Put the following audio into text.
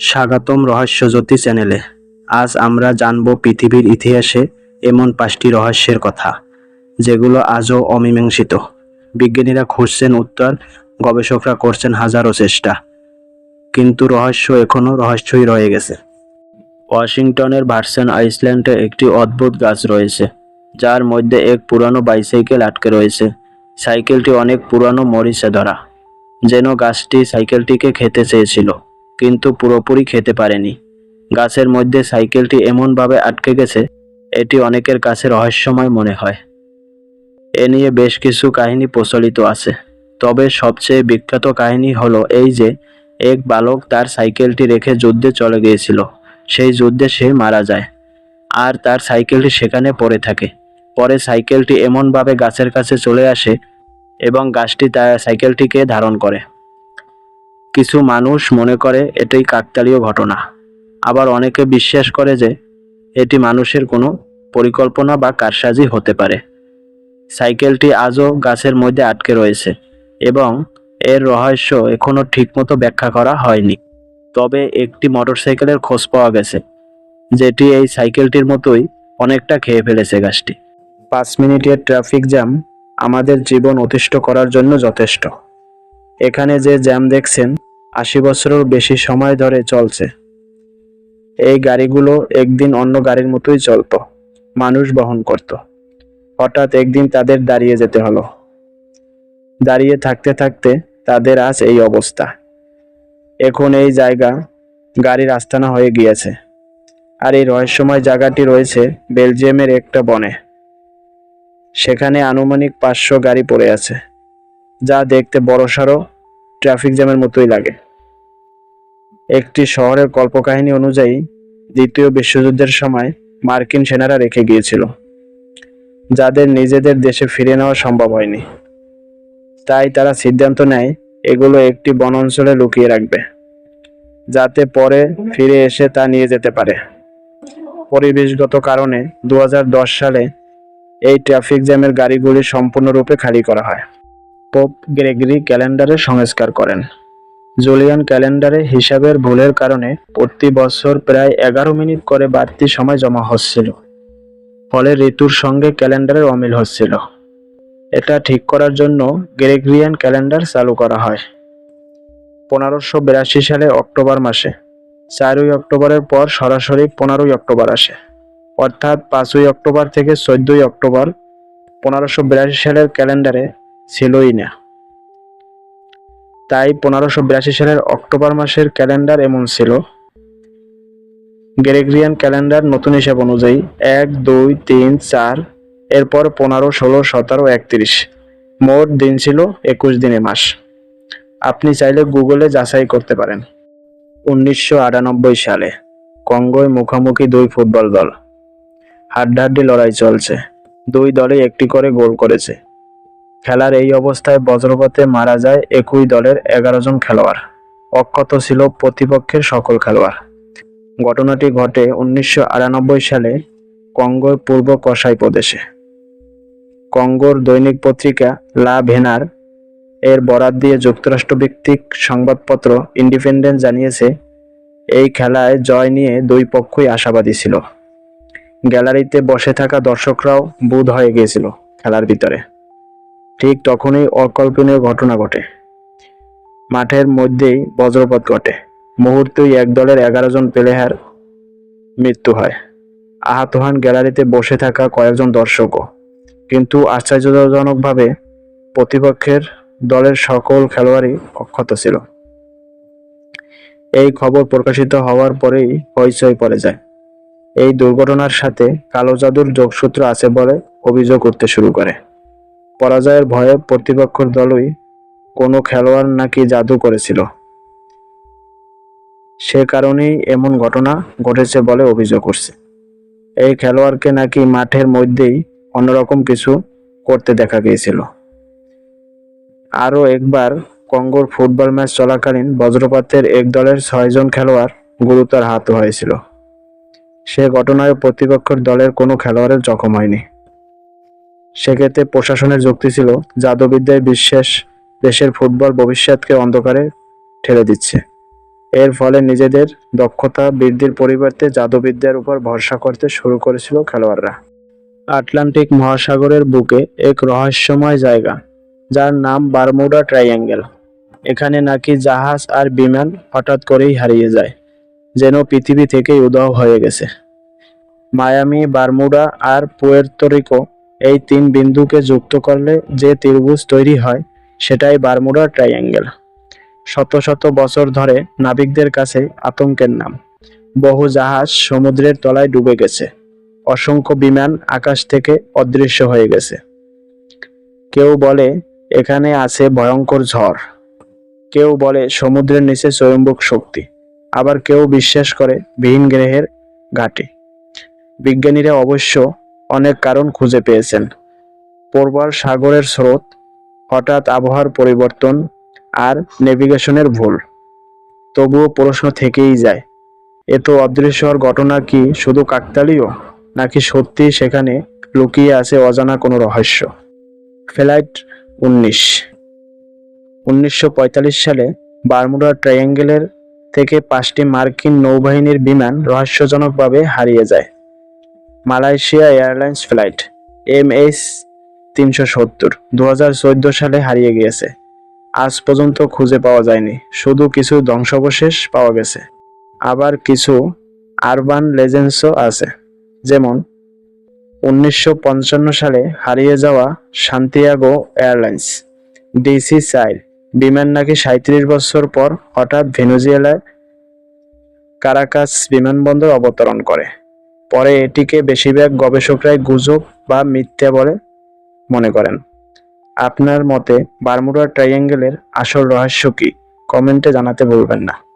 স্বাগতম রহস্যজ্যোতি চ্যানেলে। আজ আমরা জানব পৃথিবীর ইতিহাসে এমন পাঁচটি রহস্যের কথা, যেগুলো আজও অমীমাংসিত। বিজ্ঞানীরা খুঁজছেন উত্তর, গবেষকরা করছেন হাজারো চেষ্টা। কিন্তু রহস্য এখনও রহস্যই রয়ে গেছে। ওয়াশিংটনের ভার্সেন আইসল্যান্ডে একটি অদ্ভুত গাছ রয়েছে, যার মধ্যে এক পুরানো বাইসাইকেল আটকে রয়েছে। সাইকেলটি অনেক পুরানো মরিচে ধরা, যেন গাছটি সাইকেলটিকে খেতে চেয়েছিল। কিন্তু পুরোপুরি খেতে পারেনি। গাছের মধ্যে সাইকেলটি এমনভাবে আটকে গেছে, এটি অনেকের কাছে রহস্যময় মনে হয়। এ নিয়ে বেশ কিছু কাহিনী প্রচলিত আছে। তবে সবচেয়ে বিখ্যাত কাহিনী হলো এই যে, এক বালক তার সাইকেলটি রেখে যুদ্ধে চলে গিয়েছিল। সেই যুদ্ধে সে মারা যায়। আর তার সাইকেলটি সেখানে পড়ে থাকে। পরে সাইকেলটি এমনভাবে গাছের কাছে চলে আসে এবং গাছটি তার সাইকেলটিকে ধারণ করে। কিছু মানুষ মনে করে এটাই কাকতালীয় ঘটনা। আবার অনেকে বিশ্বাস করে যে এটি মানুষের কোনো পরিকল্পনা বা কারসাজি হতে পারে। সাইকেলটি আজও গাছের মধ্যে আটকে রয়েছে এবং এর রহস্য এখনও ঠিকমতো ব্যাখ্যা করা হয়নি। তবে একটি মোটরসাইকেলের খোঁজ পাওয়া গেছে, যেটি এই সাইকেলটির মতোই অনেকটা খেয়ে ফেলেছে গাছটি। পাঁচ মিনিটের ট্রাফিক জ্যাম আমাদের জীবন অতিষ্ঠ করার জন্য যথেষ্ট। এখানে যে জ্যাম দেখছেন আশি বছরেরও বেশি সময় ধরে চলছে। এই গাড়িগুলো একদিন অন্য গাড়ির মতোই চলতো, মানুষ বহন করত। হঠাৎ একদিন তাদের দাঁড়িয়ে যেতে হলো। দাঁড়িয়ে থাকতে থাকতে তাদের আজ এই অবস্থা। এখন এই জায়গা গাড়ির আস্তানা হয়ে গিয়েছে। আর এই রহস্যময় জায়গাটি রয়েছে বেলজিয়ামের একটা বনে। সেখানে আনুমানিক পাঁচশো গাড়ি পড়ে আছে, যা দেখতে বড়সড় ট্রাফিক জ্যামের মতোই লাগে। একটি শহরের কল্পকাহিনী অনুযায়ী, দ্বিতীয় বিশ্বযুদ্ধের সময় মার্কিন সেনারা রেখে গিয়েছিল, যাদের নিজেদের দেশে ফিরে নেওয়া সম্ভব হয়নি। তাই তারা সিদ্ধান্ত নেয়, এগুলো একটি বন অঞ্চলে লুকিয়ে রাখবে, যাতে পরে ফিরে এসে তা নিয়ে যেতে পারে। পরিবেশগত কারণে দু হাজার দশ সালে এই ট্রাফিক জ্যামের গাড়িগুলি সম্পূর্ণরূপে খালি করা হয়। পোপ গ্রেগরি ক্যালেন্ডারে সংস্কার করেন। জুলিয়ান ক্যালেন্ডারে হিসাবের ভুলের কারণে প্রতি বছর প্রায় এগারো মিনিট করে বাড়তি সময় জমা হচ্ছিল। ফলে ঋতুর সঙ্গে ক্যালেন্ডারের অমিল হচ্ছিল। এটা ঠিক করার জন্য গ্রেগরিয়ান ক্যালেন্ডার চালু করা হয়। পনেরোশো বিরাশি সালে অক্টোবর মাসে। চারই অক্টোবরের পর সরাসরি পনেরোই অক্টোবর আসে। অর্থাৎ পাঁচই অক্টোবর থেকে চোদ্দই অক্টোবর পনেরোশো বিরাশি সালের ক্যালেন্ডারে ছিলই না। তাই পনেরোশো বিরাশি সালের অক্টোবর মাসের ক্যালেন্ডার এমন ছিল। গ্রেগরিয়ান ক্যালেন্ডার নতুন হিসাব অনুযায়ী এক, দুই, তিন, চার, এরপর পনেরো, ষোলো, সতেরো, একত্রিশ। মোট দিন ছিল একুশ দিনে মাস। আপনি চাইলে গুগলে যাচাই করতে পারেন। উনিশশো আটানব্বই সালে কঙ্গোয় মুখোমুখি দুই ফুটবল দল। হাড্ডাহাড্ডি লড়াই চলছে। দুই দলে একটি করে গোল করেছে। খেলার এই অবস্থায় বজ্রপাতে মারা যায় একই দলের এগারো জন খেলোয়াড়। অক্ষত ছিল প্রতিপক্ষের সকল খেলোয়াড়। ঘটনাটি ঘটে উনিশশো আটানব্বই সালে কঙ্গোর পূর্ব কসাই প্রদেশে। কঙ্গোর দৈনিক পত্রিকা লা ভেনার এর বরাত দিয়ে যুক্তরাষ্ট্র ভিত্তিক সংবাদপত্র ইন্ডিপেন্ডেন্ট জানিয়েছে, এই খেলায় জয় নিয়ে দুই পক্ষই আশাবাদী ছিল। গ্যালারিতে বসে থাকা দর্শকরাও বুধ হয়ে গিয়েছিল খেলার ভিতরে। ঠিক তখনই অকল্পনীয় ঘটনা ঘটে। মাঠের মধ্যেই বজ্রপাত ঘটে। মুহূর্তেই এক দলের এগারো জন প্লেয়ার মৃত্যু হয়। আহত হন গ্যালারিতে বসে থাকা কয়েকজন দর্শকও। কিন্তু আশ্চর্যজনকভাবে প্রতিপক্ষের দলের সকল খেলোয়াড়ই অক্ষত ছিল। এই খবর প্রকাশিত হওয়ার পরেই হইচই পড়ে যায়। এই দুর্ঘটনার সাথে কালো জাদুর যোগসূত্র আছে বলে অভিযোগ করতে শুরু করে। পরাজয়ের ভয়ে প্রতিপক্ষের দলই কোনো খেলোয়াড় নাকি জাদু করেছিল। সে কারণেই এমন ঘটনা ঘটেছে বলে অভিযোগ করছে এই খেলোয়াড়কে নাকি মাঠের মধ্যেই অন্যরকম কিছু করতে দেখা গিয়েছিল। আরও একবার কঙ্গোর ফুটবল ম্যাচ চলাকালীন বজ্রপাতের এক দলের ছয়জন খেলোয়াড় গুরুতর আহত হয়েছিল। সে ঘটনায় প্রতিপক্ষের দলের কোনো খেলোয়াড়ের জখম হয়নি। সেক্ষেত্রে প্রশাসনের যুক্তি ছিল, জাদুবিদ্যায় বিশ্বাস দেশের ফুটবল ভবিষ্যৎকে অন্ধকারে ঠেলে দিচ্ছে। এর ফলে নিজেদের দক্ষতা বৃদ্ধির পরিবর্তে জাদুবিদ্যার উপর ভরসা করতে শুরু করেছিল খেলোয়াড়রা। আটলান্টিক মহাসাগরের বুকে এক রহস্যময় জায়গা, যার নাম বারমুডা ট্রাইঅ্যাঙ্গেল এখানে নাকি জাহাজ আর বিমান হঠাৎ করেই হারিয়ে যায়, যেন পৃথিবী থেকেই উধাও হয়ে গেছে। মায়ামি, বারমুডা আর পুয়ের্তো এই তিন বিন্দুকে যুক্ত করলে যে ত্রিভুজ তৈরি হয়, সেটাই বারমুডা ট্রাইঅ্যাঙ্গেল শত শত বছর ধরে নাবিকদের কাছে আতঙ্কের নাম। বহু জাহাজ সমুদ্রের তলায় ডুবে গেছে। অসংখ্য বিমান আকাশ থেকে অদৃশ্য হয়ে গেছে। কেউ বলে, এখানে আছে ভয়ঙ্কর ঝড়। কেউ বলে, সমুদ্রের নিচে স্বয়ম্বক শক্তি। আবার কেউ বিশ্বাস করে, ভিন গ্রহের ঘাটে। বিজ্ঞানীরা অবশ্য অনেক কারণ খুঁজে পেয়েছেন। প্রবল সাগরের স্রোত, হঠাৎ আবহাওয়ার পরিবর্তন আর নেভিগেশনের ভুল। তবুও প্রশ্ন থেকেই যায় এত অদৃশ্য হওয়ার ঘটনা কি শুধু কাকতালীয়, নাকি সত্যি সেখানে লুকিয়ে আছে অজানা কোনো রহস্য? ফ্লাইট উনিশ। উনিশশো সালে বারমুডা ট্রায়াঙ্গেলের থেকে পাঁচটি মার্কিন নৌবাহিনীর বিমান রহস্যজনকভাবে হারিয়ে যায়। Malaysia airlines flight, M H তিনশো সত্তর দু সালে হারিয়ে গিয়েছে। আজ পর্যন্ত খুঁজে পাওয়া যায়নি, শুধু কিছু ধ্বংসাবশেষ পাওয়া গেছে। আবার কিছু আরবান লেজেন্সও আছে, যেমন উনিশশো পঞ্চান্ন সালে হারিয়ে যাওয়া সান্তিয়াগো এয়ারলাইন্স, ডিসি চাইল বিমান নাকি সাঁত্রিশ বছর পর হঠাৎ ভেনেজুয়েলায় কারাকাস বিমানবন্দর অবতরণ করে। পরে এটিকে বেশিরভাগ গবেষকরাই গুজব বা মিথ্যা বলে মনে করেন। আপনার মতে বারমুডা ট্রাইঅ্যাঙ্গেলের আসল রহস্য কি? কমেন্টে জানাতে ভুলবেন না।